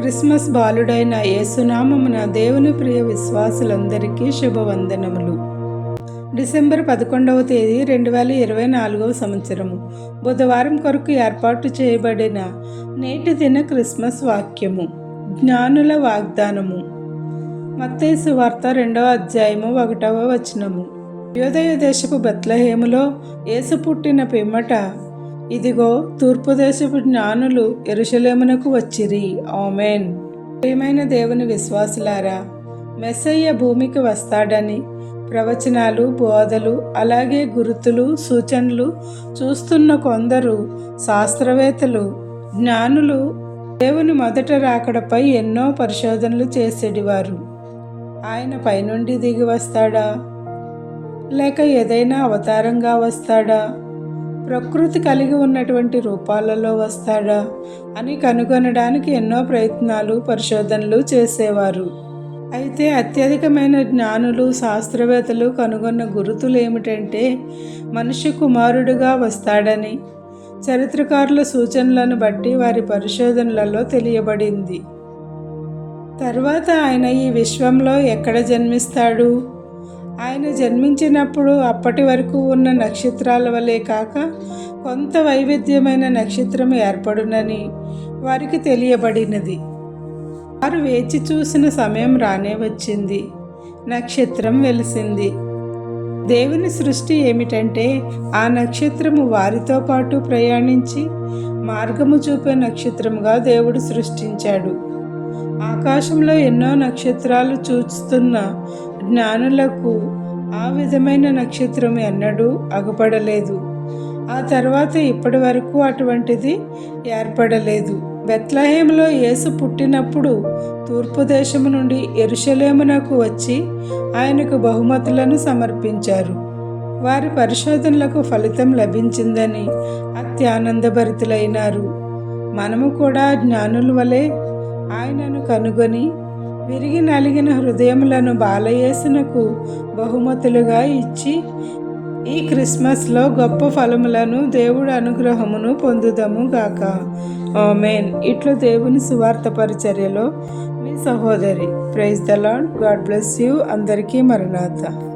Christmas బాలుడైన యేసునామమున దేవుని ప్రియ విశ్వాసులందరికీ శుభవందనములు. December పదకొండవ తేదీ రెండు వేల ఇరవై నాలుగవ సంవత్సరము. బుధవారం కొరకు ఏర్పాటు చేయబడిన నేటి దిన క్రిస్మస్ వాక్యము. జ్ఞానుల వాగ్దానము. మత్తేసు వార్త రెండవ అధ్యాయము ఒకటవ వచనము. యోదయ దేశపు బెత్లహేములో యేసు పుట్టిన పిమ్మట ఇదిగో తూర్పు దేశపు జ్ఞానులు ఎరుషలేమునకు వచ్చిరి. ఆమెన్. ప్రియమైన దేవుని విశ్వాసులారా మెస్సయ్య భూమికి వస్తాడని ప్రవచనాలు బోధలు అలాగే గురుతులు సూచనలు చూస్తున్న కొందరు శాస్త్రవేత్తలు జ్ఞానులు దేవుని మొదట రాకడపై ఎన్నో పరిశోధనలు చేసేటివారు ఆయన పైనుండి దిగి వస్తాడా? లేక ఏదైనా అవతారంగా వస్తాడా? ప్రకృతి కలిగి ఉన్నటువంటి రూపాలలో వస్తాడా అని కనుగొనడానికి ఎన్నో ప్రయత్నాలు పరిశోధనలు చేసేవారు. అయితే అత్యధికమైన జ్ఞానులు శాస్త్రవేత్తలు కనుగొన్న గురుతులు ఏమిటంటే మనిషి కుమారుడుగా వస్తాడని చరిత్రకారుల సూచనలను బట్టి వారి పరిశోధనలలో తెలియబడింది. తర్వాత ఆయన ఈ విశ్వంలో ఎక్కడ జన్మిస్తాడు? ఆయన జన్మించినప్పుడు అప్పటి వరకు ఉన్న నక్షత్రాల వలె కాక కొంత వైవిధ్యమైన నక్షత్రం ఏర్పడునని వారికి తెలియబడినది. వారు వేచి చూసిన సమయం రానే వచ్చింది. నక్షత్రం వెలిసింది. దేవుని సృష్టి ఏమిటంటే ఆ నక్షత్రము వారితో పాటు ప్రయాణించి మార్గము చూపే నక్షత్రముగా దేవుడు సృష్టించాడు. ఆకాశంలో ఎన్నో నక్షత్రాలు చూస్తున్న జ్ఞానులకు ఆ విధమైన నక్షత్రం ఎన్నడూ అగపడలేదు. ఆ తర్వాత ఇప్పటి వరకు అటువంటిది ఏర్పడలేదు. బెత్లహేములో యేసు పుట్టినప్పుడు తూర్పు దేశము నుండి ఎరుషలేమునకు వచ్చి ఆయనకు బహుమతులను సమర్పించారు. వారి పరిశోధనలకు ఫలితం లభించిందని అత్యానందభరితులైనారు. మనము కూడా జ్ఞానుల వలె ఆయనను కనుగొని విరిగి నలిగిన హృదయములను బాలయేసునకు బహుమతులుగా ఇచ్చి ఈ క్రిస్మస్లో గొప్ప ఫలములను దేవుడు అనుగ్రహమును పొందుదము గాక. ఆమెన్. ఇట్లు దేవుని సువార్త పరిచర్యలో మీ సహోదరి. Praise the Lord God bless you. అందరికీ మరణాథ